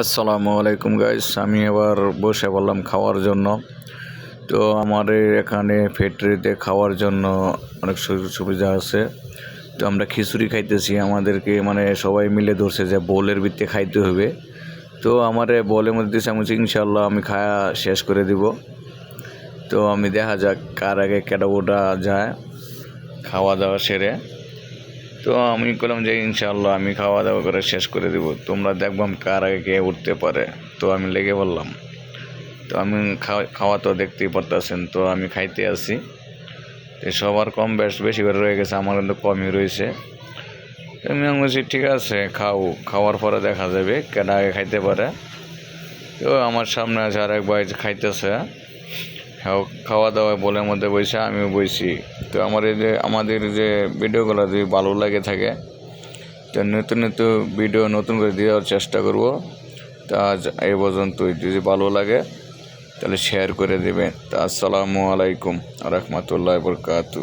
আসসালামু আলাইকুম গাইস আমি এবার বসে বললাম খাওয়ার জন্য। তো আমাদের এখানে ফ্যাক্টরিতে খাওয়ার জন্য অনেক সুযোগ সুবিধা আছে। তো আমরা খিচুড়ি খাইতেছি। আমাদেরকে মানে সবাই মিলে ধরছে যে বোলের ভিত্তি খাইতে হবে। তো আমার বলের মধ্যে দিয়েছে আমি ইনশাল্লাহ আমি খায়া শেষ করে দিব। তো আমি দেখা যাক কার আগে কেটা ওটা যায় খাওয়া দাওয়া সেরে। তো আমি বললাম যে ইনশাআল্লাহ আমি খাওয়া দাওয়া করে শেষ করে দেবো। তোমরা দেখবাম কার আগে কে উঠতে পারে। তো আমি লেগে বললাম। তো আমি খাওয়া খাওয়া তো দেখতেই পারতেছেন, তো আমি খাইতে আসি। তো সবার কম বেশ, বেশি করে রয়ে গেছে, আমার কিন্তু কমই রয়েছে। তো আমি বলছি, ঠিক আছে, খাও। খাওয়ার পরে দেখা যাবে কেন আগে খাইতে পারে। তো আমার সামনে আছে আর এক ভাই খাইতেছে। খাওয়া দাওয়া বলের মধ্যে বসে আমিও বসি তো আমার এই যে, আমাদের যে ভিডিওগুলো যদি ভালো লাগে থাকে, তো নতুন নতুন ভিডিও নতুন করে দেওয়ার চেষ্টা করব। তা আজ এই পর্যন্তই। যদি ভালো লাগে, তাহলে শেয়ার করে দেবেন। তা আসসালামু আলাইকুম রহমতুল্লাহ বরকাতু